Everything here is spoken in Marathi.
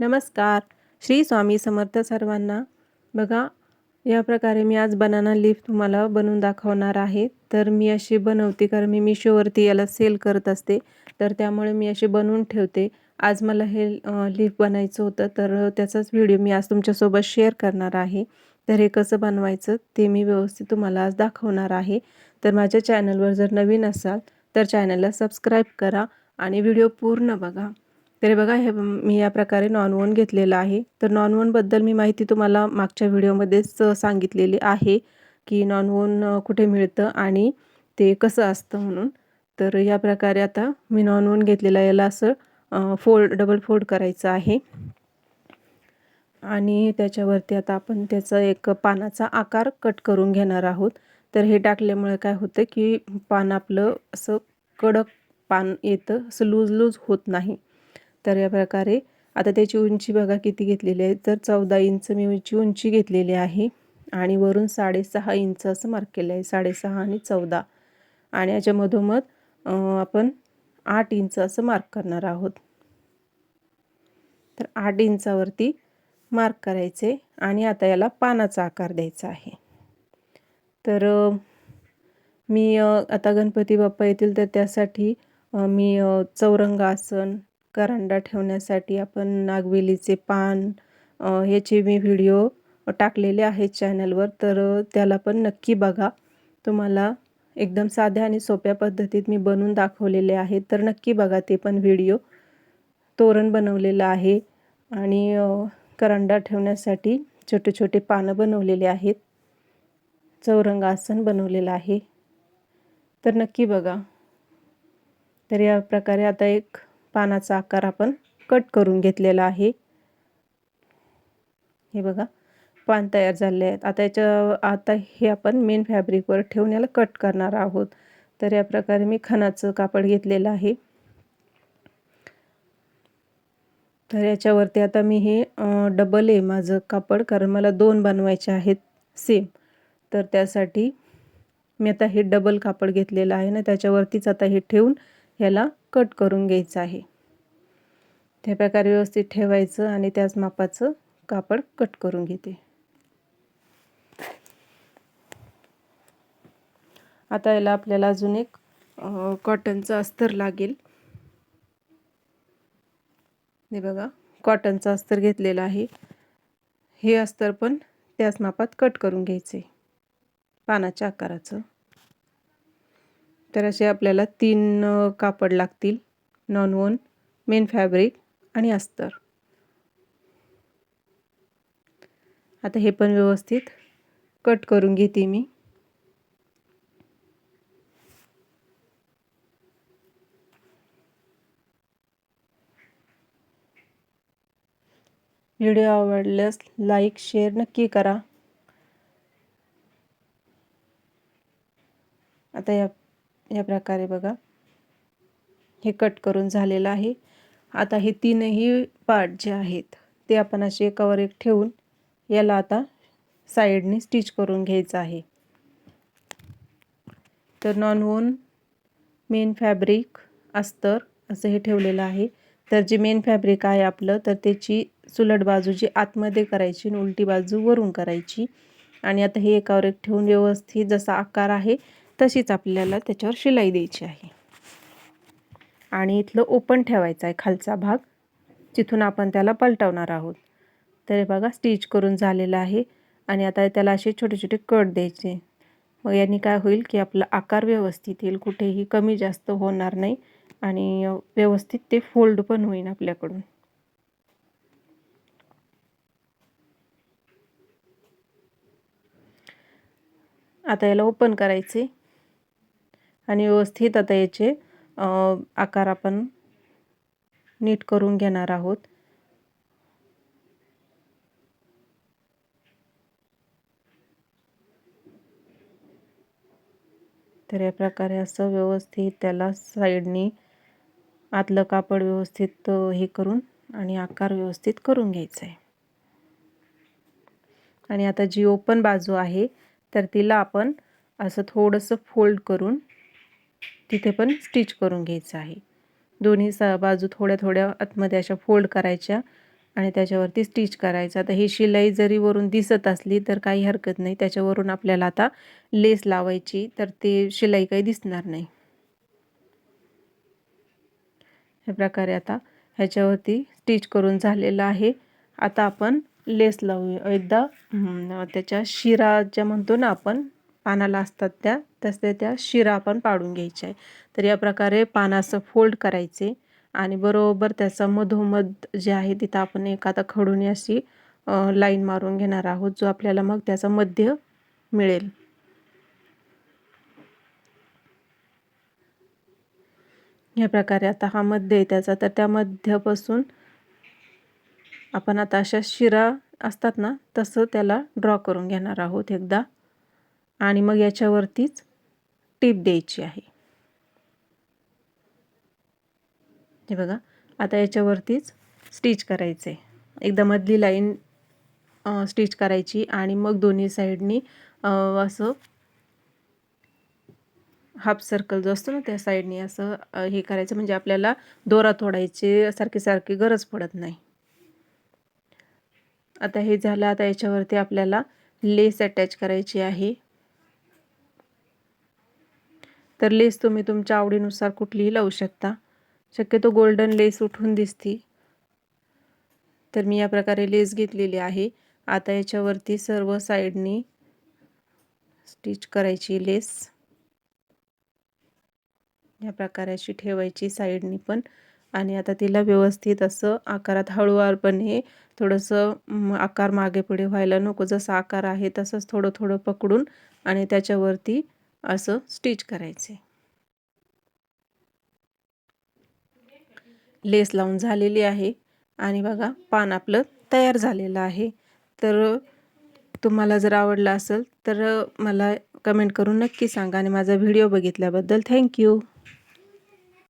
नमस्कार. श्री स्वामी समर्थ सर्वांना. बघा या प्रकारे मी आज बनाना लीफ तुम्हाला बनवून दाखवणार आहे. तर मी अशी बनवते कारण मी मिशोवरती याला सेल करत असते. तर त्यामुळे मी अशी बनवून ठेवते. आज मला हे लीफ बनायचं होतं तर त्याचाच व्हिडिओ मी आज तुमच्यासोबत शेअर करणार आहे. तर हे कसं बनवायचं ते मी व्यवस्थित तुम्हाला आज दाखवणार आहे. तर माझ्या चॅनलवर जर नवीन असाल तर चॅनलला सबस्क्राईब करा आणि व्हिडिओ पूर्ण बघा. तरी बघा हे मी या प्रकारे नॉनवन घेतलेलं आहे. तर नॉनवनबद्दल मी माहिती तुम्हाला मागच्या व्हिडिओमध्येच सांगितलेली आहे की नॉनवन कुठे मिळतं आणि ते कसं असतं म्हणून. तर या प्रकारे आता मी नॉनवन घेतलेला याला असं फोल्ड डबल फोल्ड करायचं आहे. आणि त्याच्यावरती आता आपण त्याचा एक पानाचा आकार कट करून घेणार आहोत. तर हे टाकल्यामुळे काय होतं की पान आपलं असं कडक पान येतं. असं लूज लूज होत नाही. तर या प्रकारे आता त्याची उंची बघा किती घेतलेली आहे. तर चौदा इंच मी उंची उंची घेतलेली आहे. आणि वरून साडेसहा इंच असं मार्क केलं आहे. साडेसहा आणि चौदा. आणि याच्या मधोमध आपण आठ इंच असं मार्क करणार आहोत. तर आठ इंचावरती मार्क करायचे. आणि आता याला पानाचा आकार द्यायचा आहे. तर मी आता गणपती बाप्पा येतील तर त्यासाठी मी चौरंगासन करंडा ठेवण्यासाठी आपण नागवेलीचे पान ह्याचे मी व्हिडिओ टाकलेले आहेत चॅनलवर तर त्याला पण नक्की बघा. तुम्हाला एकदम साध्या आणि सोप्या पद्धतीत मी बनवून दाखवलेले आहेत तर नक्की बघा ते पण व्हिडिओ. तोरण बनवलेलं आहे आणि करंडा ठेवण्यासाठी छोटे छोटे पानं बनवलेले आहेत. चौरंगासन बनवलेलं आहे. तर नक्की बघा. तर या प्रकारे आता एक पानाचा आकार आपण कट करून घेतलेला आहे. हे बघा पान तयार झाले आहेत. आता याच्या आता हे आपण मेन फॅब्रिकवर ठेवून याला कट करणार आहोत. तर या प्रकारे मी खणाचं कापड घेतलेलं आहे. तर याच्यावरती आता मी हे डबल आहे माझं कापड कारण मला दोन बनवायचे आहेत सेम तर त्यासाठी मी आता हे डबल कापड घेतलेलं आहे. ना त्याच्यावरतीच आता हे ठेवून ह्याला कट करून घ्यायचं आहे. त्या प्रकारे व्यवस्थित ठेवायचं आणि त्याच मापाचं कापड कट करून घेते. आता याला आपल्याला अजून एक कॉटनचं अस्तर लागेल. हे बघा कॉटनचं अस्तर घेतलेलं आहे. हे अस्तर पण त्याच मापात कट करून घ्यायचे. पानाच्या आकाराचं. तर असे आपल्याला तीन कापड लागतील. नॉनवोन मेन फॅब्रिक आणि अस्तर. आता हे पण व्यवस्थित कट करून घेते मी. व्हिडिओ आवडल्यास लाईक शेअर नक्की करा. आता या या प्रकारे बघा. हे कट करून झालेलं आहे. आता हे तीनही पार्ट जे आहेत ते आपण असे एकावर एक ठेवून याला आता साईडने स्टिच करून घ्यायचं आहे. तर नॉन नॉनवोन मेन फॅब्रिक अस्तर असं हे ठेवलेलं आहे. तर जे मेन फॅब्रिक आहे आपलं तर त्याची सुलट बाजू जी आतमध्ये करायची आणि उलटी बाजू वरून करायची. आणि आता हे एकावर एक ठेवून व्यवस्थित जसा आकार आहे तशीच आपल्याला त्याच्यावर शिलाई द्यायची आहे. आणि इथलं ओपन ठेवायचं आहे खालचा भाग जिथून आपण त्याला पलटवणार आहोत. तर बघा स्टिच करून झालेलं आहे आणि आता त्याला असे छोटे छोटे कट द्यायचे. मग यांनी काय होईल की आपला आकार व्यवस्थित येईल कुठेही कमी जास्त होणार नाही आणि व्यवस्थित ते फोल्ड पण होईल आपल्याकडून. आता याला ओपन करायचे. आणि व्यवस्थित आता याचे आकार आपण नीट करून घेणार आहोत. तर या प्रकारे असं व्यवस्थित त्याला साईडनी आतलं कापड व्यवस्थित हे करून आणि आकार व्यवस्थित करून घ्यायचा आहे. आणि आता जी ओपन बाजू आहे तर तिला आपण असं थोडंसं फोल्ड करून तिथे पण स्टिच करून घ्यायचं आहे. दोन्ही स बाजू थोड्या थोड्या आतमध्ये अशा फोल्ड करायच्या आणि त्याच्यावरती स्टिच करायचं. आता ही शिलाई जरी वरून दिसत असली तर काही हरकत नाही. त्याच्यावरून आपल्याला आता लेस लावायची तर ते शिलाई काही दिसणार नाही. ह्या प्रकारे आता ह्याच्यावरती स्टिच करून झालेलं आहे. आता आपण लेस लावूया. एकदा त्याच्या शिरा ज्या म्हणतो ना आपण पानाला असतात त्या तसल्या त्या शिरा आपण पाडून घ्यायच्या आहे. तर या प्रकारे पानाचं फोल्ड करायचे आणि बरोबर त्याचा मधोमध जे आहे तिथं आपण एक आता खडून अशी लाईन मारून घेणार आहोत जो आपल्याला मग त्याचा मध्य मिळेल. या प्रकारे आता हा मध्य आहे त्याचा. तर त्या मध्यापासून आपण आता अशा शिरा असतात ना तसं त्याला ड्रॉ करून घेणार आहोत एकदा. आणि मग याच्यावरतीच टीप द्यायची आहे. हे बघा आता याच्यावरतीच स्टिच करायचे एकदा मधली लाईन स्टिच करायची आणि मग दोन्ही साईडनी असं हाफ सर्कल जो असतो ना त्या साईडनी असं हे करायचं. म्हणजे आपल्याला दोरा तोडायची सारखी सारखी गरज पडत नाही. आता हे झालं आता याच्यावरती आपल्याला लेस अटॅच करायची आहे. तर लेस तुम्ही तुमच्या आवडीनुसार कुठलीही लावू शकता. शक्यतो गोल्डन लेस उठून दिसती. तर मी या प्रकारे लेस घेतलेली आहे. आता याच्यावरती सर्व साईडनी स्टिच करायची लेस. या प्रकारे अशी ठेवायची साईडनी पण. आणि आता तिला व्यवस्थित असं आकारात हळूवारपणे थोडंसं आकार मागे पुढे व्हायला नको. जसा आकार आहे तसंच थोडं थोडं पकडून आणि त्याच्यावरती असं स्टिच करायचे. लेस लावून झालेली आहे आणि बघा पान आपलं तयार झालेलं आहे. तर तुम्हाला जर आवडलं असेल तर मला कमेंट करून नक्की सांगा आणि माझा व्हिडिओ बघितल्याबद्दल थँक्यू